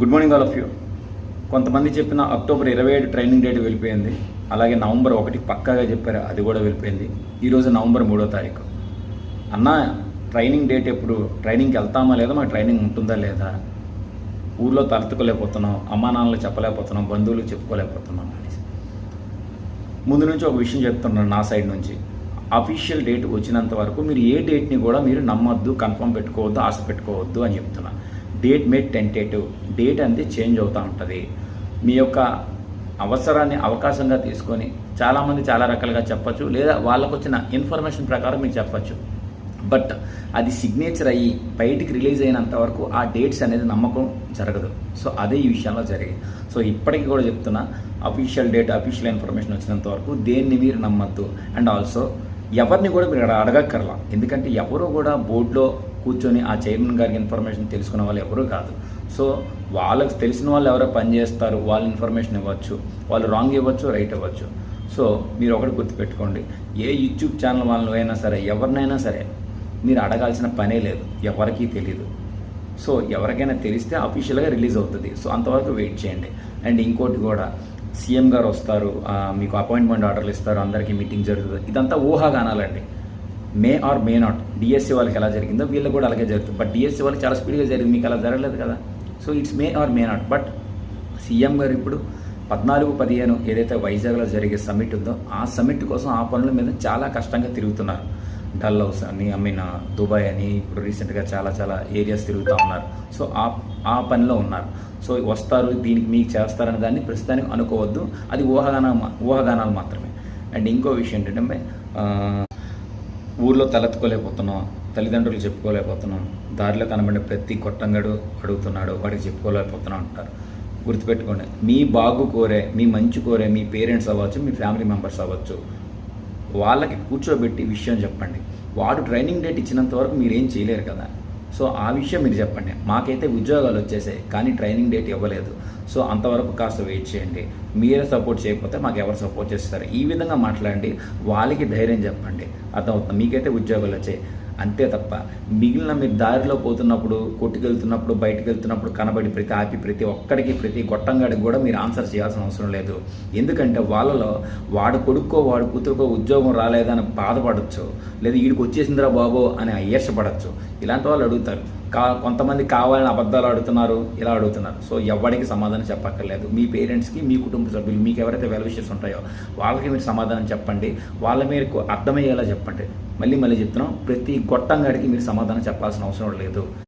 Good morning all of you కొంతమంది చెప్పిన October ఇరవై ఏడు ట్రైనింగ్ డేట్ వెళ్ళిపోయింది. అలాగే నవంబర్ ఒకటి పక్కాగా చెప్పారు అది కూడా వెళ్ళిపోయింది. ఈరోజు నవంబర్ మూడో తారీఖు. అన్న ట్రైనింగ్ డేట్ ఎప్పుడు? ట్రైనింగ్కి వెళ్తామా లేదా? మా ట్రైనింగ్ ఉంటుందా లేదా? ఊర్లో తలెత్తుకోలేకపోతున్నాం అమ్మా నాన్నలు చెప్పలేకపోతున్నాం బంధువులు చెప్పుకోలేకపోతున్నాం అనేసి. ముందు నుంచి ఒక విషయం చెప్తున్నాను నా సైడ్ నుంచి. అఫీషియల్ డేట్ వచ్చినంత వరకు మీరు ఏ డేట్ని కూడా మీరు నమ్మొద్దు కన్ఫర్మ్ పెట్టుకోవద్దు ఆశ పెట్టుకోవద్దు అని చెప్తున్నాను డేట్ మేడ్ టెంటేటివ్ డేట్ అనేది చేంజ్ అవుతూ ఉంటుంది. మీ యొక్క అవసరాన్ని అవకాశంగా తీసుకొని చాలామంది చాలా రకాలుగా చెప్పచ్చు లేదా వాళ్ళకు వచ్చిన ఇన్ఫర్మేషన్ ప్రకారం మీకు చెప్పచ్చు. బట్ అది సిగ్నేచర్ అయ్యి బయటికి రిలీజ్ అయినంత వరకు ఆ డేట్స్ అనేది నమ్మకం జరగదు. సో అదే ఈ విషయంలో జరిగింది. సో ఇప్పటికీ కూడా చెప్తున్నా అఫీషియల్ డేట్ అఫీషియల్ ఇన్ఫర్మేషన్ వచ్చినంత వరకు దేన్ని మీరు నమ్మద్దు. అండ్ ఆల్సో ఎవరిని కూడా మీరు అక్కడ అడగక్కర్లా. ఎందుకంటే ఎవరు కూడా బోర్డులో కూర్చొని ఆ చైర్మన్ గారికి ఇన్ఫర్మేషన్ తెలుసుకున్న వాళ్ళు ఎవరూ కాదు. సో వాళ్ళకి తెలిసిన వాళ్ళు ఎవరో పనిచేస్తారు వాళ్ళు వాళ్ళ ఇన్ఫర్మేషన్ ఇవ్వచ్చు వాళ్ళు రాంగ్ ఇవ్వచ్చు రైట్ ఇవ్వచ్చు. సో మీరు ఒకటి గుర్తుపెట్టుకోండి. ఏ యూట్యూబ్ ఛానల్ వాళ్ళు అయినా సరే ఎవరినైనా సరే మీరు అడగాల్సిన పనే లేదు. ఎవరికీ తెలియదు సో ఎవరికైనా తెలిస్తే అఫీషియల్గా రిలీజ్ అవుతుంది. సో అంతవరకు వెయిట్ చేయండి. అండ్ ఇంకోటి కూడా సీఎం గారు వస్తారు మీకు అపాయింట్మెంట్ ఆర్డర్లు ఇస్తారు అందరికీ మీటింగ్ జరుగుతుంది. ఇదంతా ఊహాగానాలండి. May or may not DSC వాళ్ళకి ఎలా జరిగిందో వీళ్ళకి కూడా అలాగే జరుగుతుంది. బట్ డిఎస్సీ వాళ్ళకి చాలా స్పీడ్గా జరిగింది మీకు అలా జరగలేదు కదా? So it's may or may not but CM గారు ఇప్పుడు పద్నాలుగు పదిహేను ఏదైతే వైజాగ్లో జరిగే సమ్మిట్ ఉందో ఆ సమ్మిట్ కోసం ఆ పనుల మీద చాలా కష్టంగా తిరుగుతున్నారు. డల్ హౌస్ అని ఐ మీన్ దుబాయ్ అని ఇప్పుడు రీసెంట్గా చాలా చాలా ఏరియాస్ తిరుగుతూ ఉన్నారు. సో ఆ ఆ పనిలో ఉన్నారు. సో వస్తారు దీనికి మీకు చేస్తారనే దాన్ని ప్రస్తుతానికి అనుకోవద్దు. అది ఊహాగాన ఊహాగానాలు మాత్రమే. అండ్ ఇంకో విషయం ఏంటంటే ఊర్లో తలెత్తుకోలేకపోతున్నాం తల్లిదండ్రులు చెప్పుకోలేకపోతున్నాం దారిలో కనబడిన ప్రతి కొట్టంగడు అడుగుతున్నాడు వాడికి చెప్పుకోలేకపోతున్నాం అంటారు. గుర్తుపెట్టుకోండి మీ బాగు కోరే మీ మంచి కోరే మీ పేరెంట్స్ అవ్వచ్చు మీ ఫ్యామిలీ మెంబర్స్ అవ్వచ్చు వాళ్ళకి కూర్చోబెట్టి విషయం చెప్పండి. వాడు ట్రైనింగ్ డేట్ ఇచ్చినంత వరకు మీరు చేయలేరు కదా. సో ఆ విషయం మీరు చెప్పండి. మాకైతే ఉద్యోగాలు వచ్చేసాయి కానీ ట్రైనింగ్ డేట్ ఇవ్వలేదు. సో అంతవరకు కాస్త వెయిట్ చేయండి. మీరే సపోర్ట్ చేయకపోతే మాకు ఎవరు సపోర్ట్ చేస్తారు? ఈ విధంగా మాట్లాడండి. వాళ్ళకి ధైర్యం చెప్పండి. అర్థమవుతుంది? మీకైతే ఉద్యోగాలు వచ్చాయి. అంతే తప్ప మిగిలిన మీరు దారిలో పోతున్నప్పుడు కొట్టుకెళ్తున్నప్పుడు బయటకు వెళ్తున్నప్పుడు కనబడి ప్రతి ఆపి ప్రతి ఒక్కడికి ప్రతి గొట్టంగాడికి కూడా మీరు ఆన్సర్ చేయాల్సిన అవసరం లేదు. ఎందుకంటే వాళ్ళలో వాడు కొడుక్కో వాడు కూతురుకో ఉద్యోగం రాలేదని బాధపడచ్చు. లేదా వీడికి వచ్చేసిందిరా బాబో అని ఈర్షపడచ్చు ఇలాంటి వాళ్ళు అడుగుతారు. కా కొంతమంది కావాలని అబద్ధాలు అడుగుతున్నారు ఇలా అడుగుతున్నారు. సో ఎవరికి సమాధానం చెప్పక్కర్లేదు. మీ పేరెంట్స్కి మీ కుటుంబ సభ్యులు మీకు ఎవరైతే వెల్విషెస్ ఉంటాయో వాళ్ళకి మీరు సమాధానం చెప్పండి. వాళ్ళ మీకు అర్థమయ్యేలా చెప్పండి. మళ్ళీ మళ్ళీ చెప్తున్నాం ప్రతి గొట్టంగాడికి మీరు సమాధానం చెప్పాల్సిన అవసరం లేదు.